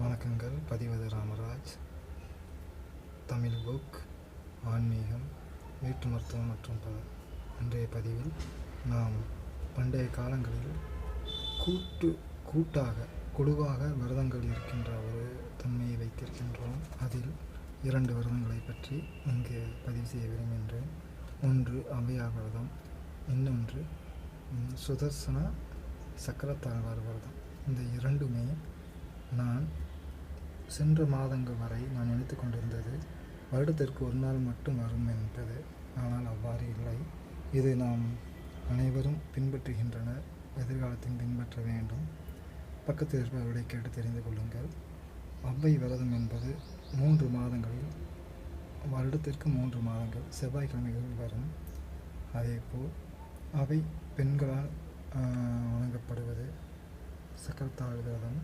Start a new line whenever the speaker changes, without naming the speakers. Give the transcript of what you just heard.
வணக்கங்கள். பதிவது ராமராஜ். தமிழ் புக் ஆன்மீகம் வீட்டு மருத்துவம் மற்றும் பல அன்றைய பதிவில் நாம் பண்டைய காலங்களில் கூட்டு கூட்டாக குழுவாக விரதங்கள் இருக்கின்ற ஒரு தன்மையை வைத்திருக்கின்றோம். அதில் இரண்டு விரதங்களை பற்றி இங்கு பதிவு செய்ய விரும்புகின்றேன். ஒன்று அவையார் விரதம் இன்னொன்று சுதர்சன சக்கரத்தாழ்வார் விரதம். சென்ற மாதங்கள் வரை நான் நினைத்து கொண்டிருந்தது வருடத்திற்கு ஒரு நாள் மட்டும் வரும் என்பது. ஆனால் அவ்வாறு இல்லை. இது நாம் அனைவரும் பின்பற்றுகின்றனர் எதிர்காலத்தில் பின்பற்ற வேண்டும். பக்கத்தில் இருப்பவர்களை கேட்டு தெரிந்து கொள்ளுங்கள். அவ்வை விரதம் என்பது மூன்று மாதங்களில் வருடத்திற்கு மூன்று மாதங்கள் செவ்வாய்க்கிழமைகளில் வரும். அதேபோல் அவை பெண்களால் வணங்கப்படுவது சக்கரத்தாழ் விரதம்.